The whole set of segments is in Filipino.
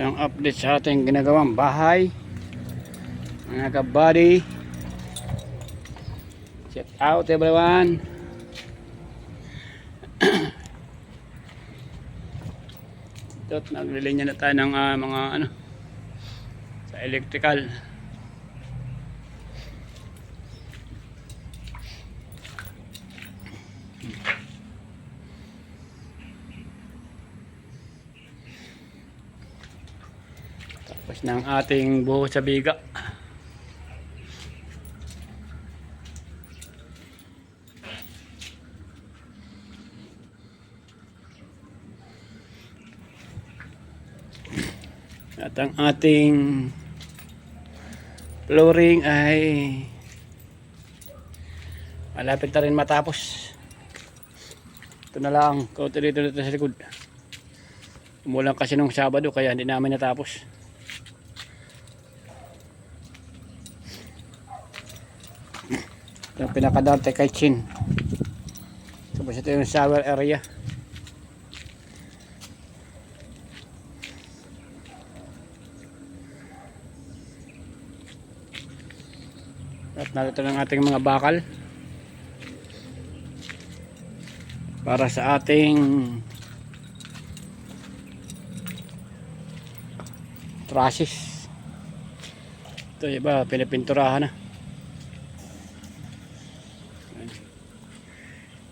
Ang update sa ating ginagawang bahay. Mga kabady. Check out everyone. Ito, naglilinya na tayo ng ah, mga ano sa electrical. Tapos ng ating buho sa biga. At ang ating flooring ay malapit na rin matapos. Ito na lang, kauti dito dito sa likod. Umulan kasi nung Sabado kaya hindi namin natapos. Ito yung pinakadarte kay Chin. Tapos ito yung shower area. At narito ng ating mga bakal. Para sa ating trusses. Ito iba, pinapinturahan na.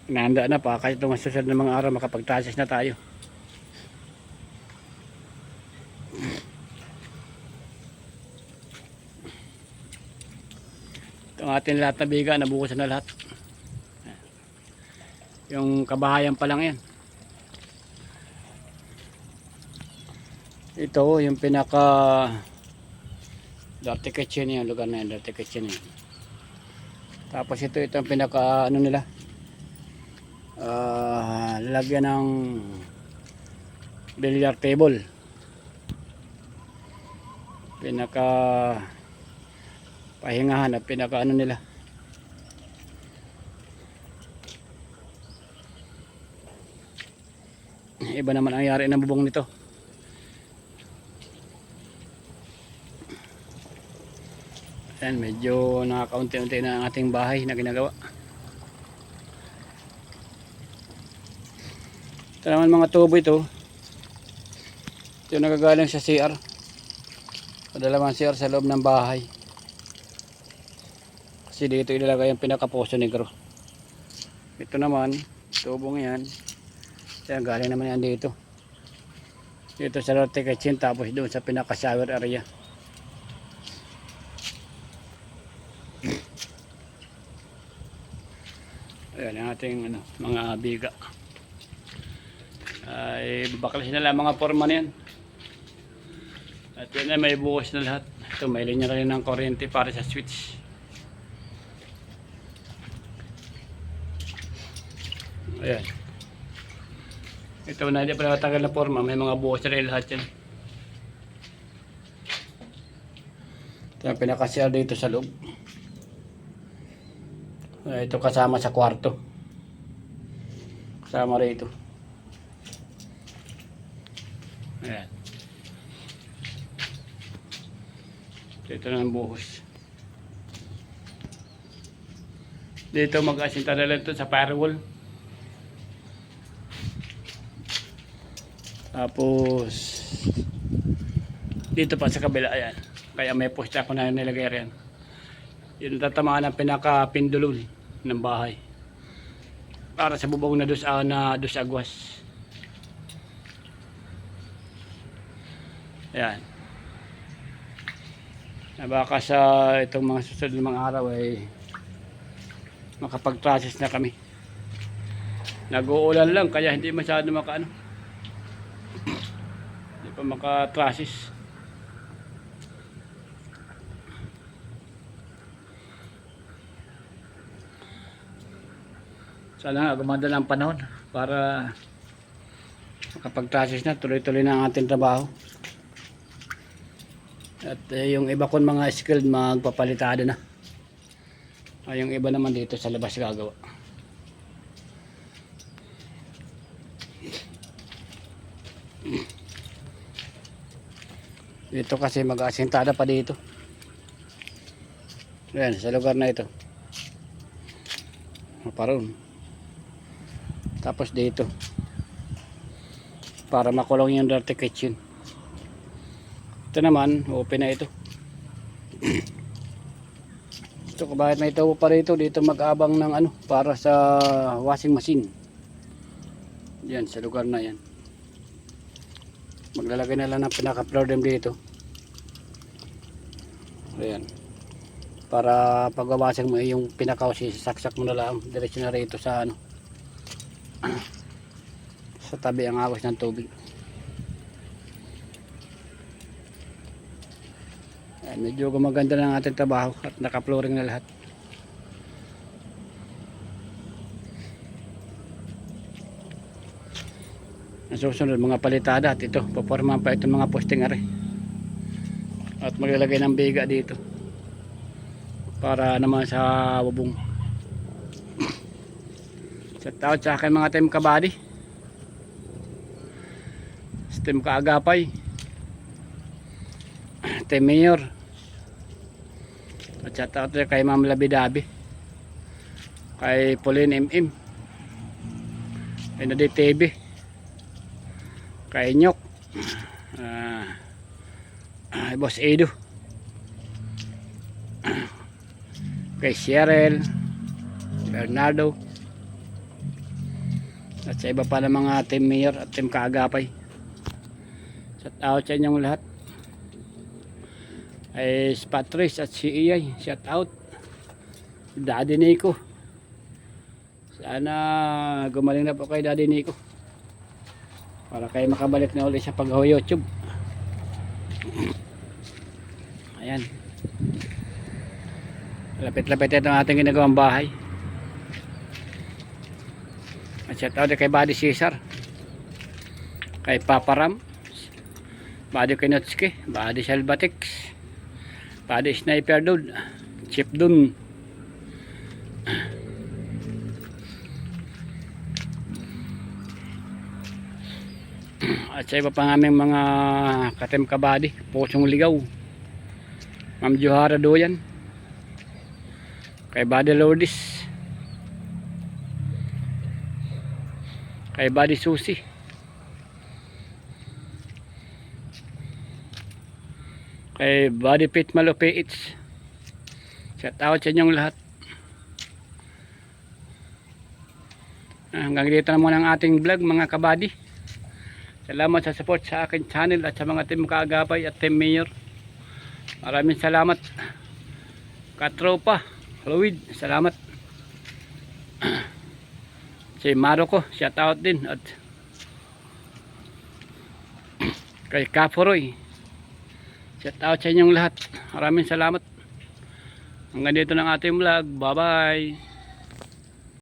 Nahanda na pa kahit itong susunod ng mga araw makapag-trusses na tayo. Ito ang ating lahat na biga, nabukas na lahat. Yung kabahayan pa lang yan. Ito, yung pinaka dirty kitchen yung lugar na yan, dirty kitchen yan. Tapos ito, ito ang pinaka ano nila. Ah, lalagyan ng billiard table. Pinaka pahingahan at pinaka ano nila. Iba naman ang yari ng bubong nito. Ayan, medyo nakakaunti-unti na ang ating bahay na ginagawa. Ito naman mga tubo ito. Ito nagagaling sa CR. Padalawang CR sa loob ng bahay. Kasi dito ilalagay ang pinaka-poso negro. Ito naman, tubong yan. Yan, galing naman yan dito. Dito sa Lotte Kitchen tapos doon sa pinaka-shower area. Ayan ang ating ano, mga biga. Ay, baklasin na lang mga forma na yan. At yan ay may bukas na lahat. Ito, may linya rin ng kuryente para sa switch. Ayan. Ito na hindi pa nakatagal na forma. May mga bukas na rin lahat yan. Ito ang pinakasya dito sa loob. Ito kasama sa kwarto. Kasama rito. Ayan. Dito na ang buhos. Dito mag-asinta na lang ito sa firewall. Tapos dito pa sa kabila ayan. Kaya may post ako na nilagay riyan. Yun tatamaan ang pinaka-pindulol ng bahay. Para sa bubong na dos ah, na dos agwas. Ayan. Na baka sa itong mga susunod na mga araw ay makapag-process na kami. Nag-uulan lang kaya hindi masyado makaano. Hindi pa maka-process. Sana nga gumanda ng panahon para makapag-process na tuloy-tuloy na ang ating trabaho. At eh, yung iba kong mga skilled magpapalitada na. Ay, yung iba naman dito sa labas gagawa. Dito kasi mag-asintada pa dito. Ayan, sa lugar na ito. Paron. Tapos dito. Para makulong yung dirty kitchen. Ito naman, open na ito. Kung bakit may tubo pa rito, dito mag-abang ng ano, para sa washing machine. Yan, sa lugar na yan. Maglalagay na lang ng pinaka-floor dem dito. Ayan. Para pagwawasan mo eh, yung pinakausi, saksak mo na lang. Diretso na rito sa ano. sa tabi ang awas ng tubig. Ayan, medyo gumaganda na ang ating trabaho at naka-flooring na lahat. Ang susunod mga palitada at ito, papormahan pa itong mga posting are. At maglalagay ng biga dito. Para naman sa bubong. Shout out sa akin mga team kabady. Team kaagapay. Team Mayor. At shout out kay Ma'am Labidabi. Kay Pauline MM. Kay Nadi TV kay Nyok. Ah. Ah, Boss Edo kay Cheryl. Bernardo. At sa iba pa ng mga team mayor at team kaagapay. Shout out sa inyong lahat ay Patrice at si Iyay. Shout out. Daddy Nico. Sana gumaling na po kay Daddy Nico. Para kayo makabalik na ulit sa pag YouTube. Ayan. Lapit-lapit ito ang ating ginagawang bahay. At shout out kay Buddy Cesar. Kay Papa Ram Buddy Kinotski Buddy Salvatix Buddy Sniper Dude Chip Dun. At sa iba pang aming mga katem kabady pusong ligaw. Ma'am Johara Doyan. Kay Buddy Lourdes. Kay Buddy Susi kay Buddy Pit Malupiits shout out sa inyong lahat hanggang dito na muna ang ating vlog mga kabady Salamat sa support sa akin channel at sa mga team kaagapay at team mayor. Maraming salamat. Katropa, Fluid, salamat. Si Maroko, shout out din at kay Kaporoy. Shout out sa inyong lahat. Maraming salamat. Hanggang dito ng ating vlog. Bye bye.